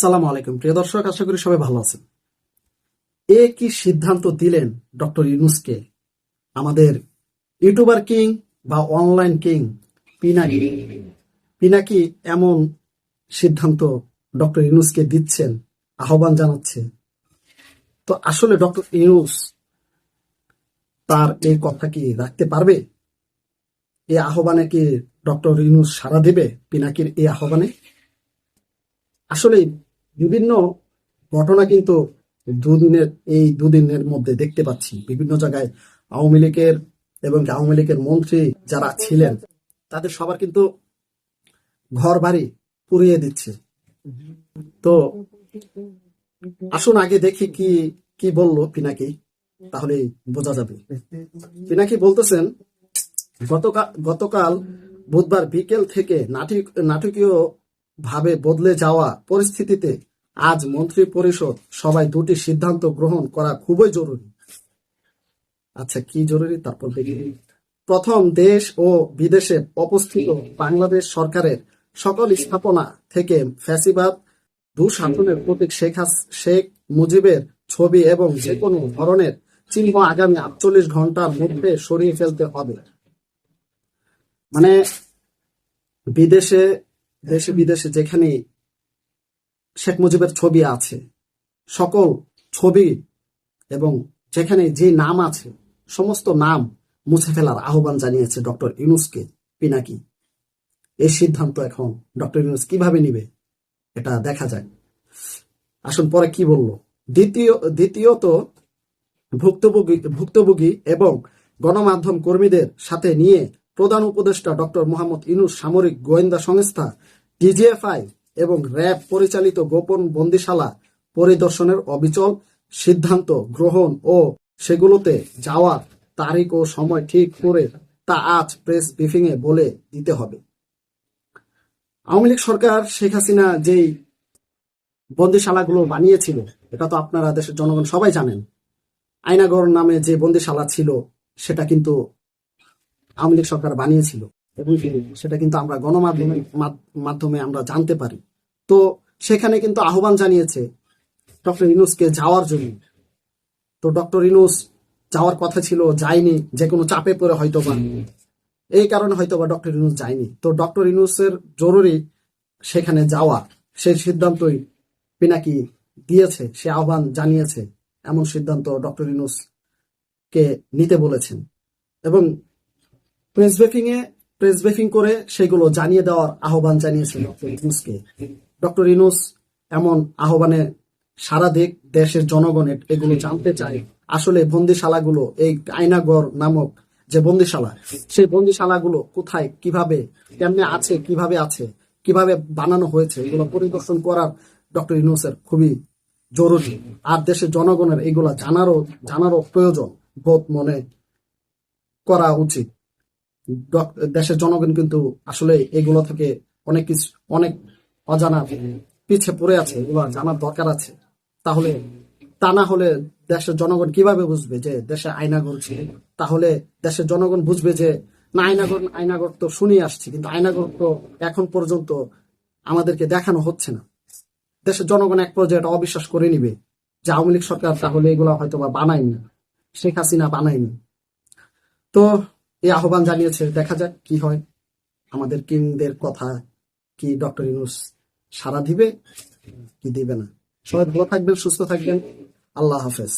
আসসালামু আলাইকুম। প্রিয় দর্শক, আশা করি সবাই ভালো আছেন। এ কি সিদ্ধান্ত দিলেন ডক্টর ইউনুসকে? আমাদের ইউটিউবার কিং বা অনলাইন কিং পিনাকি। পিনাকি এমন সিদ্ধান্ত ডক্টর ইউনুসকে দিচ্ছেন, আহ্বান জানাচ্ছে। তো আসলে ডক্টর ইউনুস তার এই কথা কি রাখতে পারবে? এই আহ্বানে কি ডক্টর ইউনুস সাড়া দেবে পিনাকির এই আহ্বানে? আসলে বিভিন্ন ঘটনা কিন্তু দুদিনের, এই দুদিনের মধ্যে দেখতে পাচ্ছি। বিভিন্ন জায়গায় আওয়ামী লীগের এবং আওয়ামী লীগের মন্ত্রী যারা ছিলেন, তাদের সবার কিন্তু ঘর বাড়ি পুড়িয়ে দিচ্ছে। তো আসুন আগে দেখি কি কি বলল পিনাকি, তাহলে বোঝা যাবে। পিনাকি বলতেছেন গতকাল গতকাল বুধবার বিকেল থেকে নাটক নাটকীয় ভাবে বদলে যাওয়া পরিস্থিতিতে আজ মন্ত্রী পরিষদ সবাই দুটি সিদ্ধান্ত গ্রহণ করা খুবই জরুরি। আচ্ছা কি জরুরি? তারপর দেখি। প্রথম, দেশ ও বিদেশে অবস্থিত বাংলাদেশ সরকারের সকল স্থাপনা থেকে ফ্যাসিবাদ, দুঃশাসনের প্রতীক শেখ শেখ মুজিবের ছবি এবং যে কোনো ধরনের চিহ্ন আগামী আটচল্লিশ ঘণ্টার মধ্যে সরিয়ে ফেলতে হবে। মানে বিদেশে দেশে বিদেশে যেখানে শেখ মুজিবের ছবি আছে, সকল ছবি এবং যেখানে যে নাম আছে, সমস্ত নাম মুছে ফেলার আহ্বান জানিয়েছে ডক্টর ইউনুসকে পিনাকি। এই সিদ্ধান্ত এখন ডক্টর ইউনুস কীভাবে নিবে, এটা দেখা যায় আসুন পরে কি বলল। দ্বিতীয়, দ্বিতীয়ত ভুক্তভোগী ভুক্তভোগী এবং গণমাধ্যম কর্মীদের সাথে নিয়ে প্রধান উপদেষ্টা ডক্টর মোহাম্মদ ইনুস সামরিক গোয়েন্দা সংস্থা, ডিজিএফআই এবং র্যাব পরিচালিত গোপন বন্দিশালা পরিদর্শনের অবিচল সিদ্ধান্ত গ্রহণ ও সেগুলোতে যাওয়ার তারিখ ও সময় ঠিক করে তা আজ প্রেস ব্রিফিং এ বলে দিতে হবে। আওয়ামী লীগ সরকার শেখ হাসিনা যেই বন্দিশালাগুলো বানিয়েছিল, এটা তো আপনারা দেশের জনগণ সবাই জানেন। আয়নাগর নামে যে বন্দিশালা ছিল, সেটা কিন্তু আওয়ামী লীগ সরকার বানিয়েছিল সেটা কিন্তু আমরা গণমাধ্যমের মাধ- মাধ্যমে আমরা জানতে পারি। তো সেখানে কিন্তু আহ্বান জানিয়েছে ডক্টর ইনুসকে যাওয়ার জন্য। তো ডক্টর ইনুস যাওয়ার কথা ছিল, যায়নি, যে কোনো চাপে পড়ে হয়তো বা এই কারণে হয়তো বা ডক্টর ইনুস যায়নি। তো ডক্টর ইনুসের জরুরি সেখানে যাওয়া, সেই সিদ্ধান্তই পিনাকি দিয়েছে, সে আহ্বান জানিয়েছে। এমন সিদ্ধান্ত ডক্টর ইনুস কে নিতে বলেছেন। এবং প্রেস ব্রিফিং এ প্রেস ব্রিফিং করে সেগুলো জানিয়ে দেওয়ার আহ্বান জানিয়েছেন ডক্টর ইনুসকে ডক্টর ইনুস এমন আহ্বানে সারা দেখ দেশের জনগণ এ- এগুলো জানতে চায়। আসলে বন্দিশালাগুলো, এই আয়নাগর নামক যে বন্দিশালা, সেই বন্দিশালাগুলো কোথায়, কীভাবে, কেমনে আছে, কীভাবে আছে, কীভাবে বানানো হয়েছে, এগুলো পরিদর্শন করার ডক্টর ইনুসের খুবই জরুরি। আর দেশের জনগণের এগুলা জানারও জানারও প্রয়োজন, বোধ মনে করা উচিত। দেশের জনগণ কিন্তু আসলে এগুলো থেকে অনেক কিছু, অনেক অজানা পিছে পড়ে আছে এগুলো জানার দরকার আছে। তাহলে তা না হলে দেশের জনগণ কীভাবে বুঝবে যে দেশে আয়নাগর ছিল? তাহলে দেশের জনগণ বুঝবে যে না আয়নাগর আয়নাগর তো শুনে আসছি, কিন্তু আয়নাগর তো এখন পর্যন্ত আমাদেরকে দেখানো হচ্ছে না। দেশের জনগণ এক পর্যায়ে এটা অবিশ্বাস করে নিবে যে আওয়ামী লীগ সরকার তাহলে এগুলো হয়তো বা বানায়নি। শেখ হাসিনা বানায়নি। তো এই আহ্বান জানিয়েছে, দেখা যাক কি হয়। আমাদের কিংদের কথা কি ডক্টর ইউনুস সারা দিবে, কি দিবে না। সবাই ভালো থাকবেন, সুস্থ থাকবেন। আল্লাহ হাফেজ।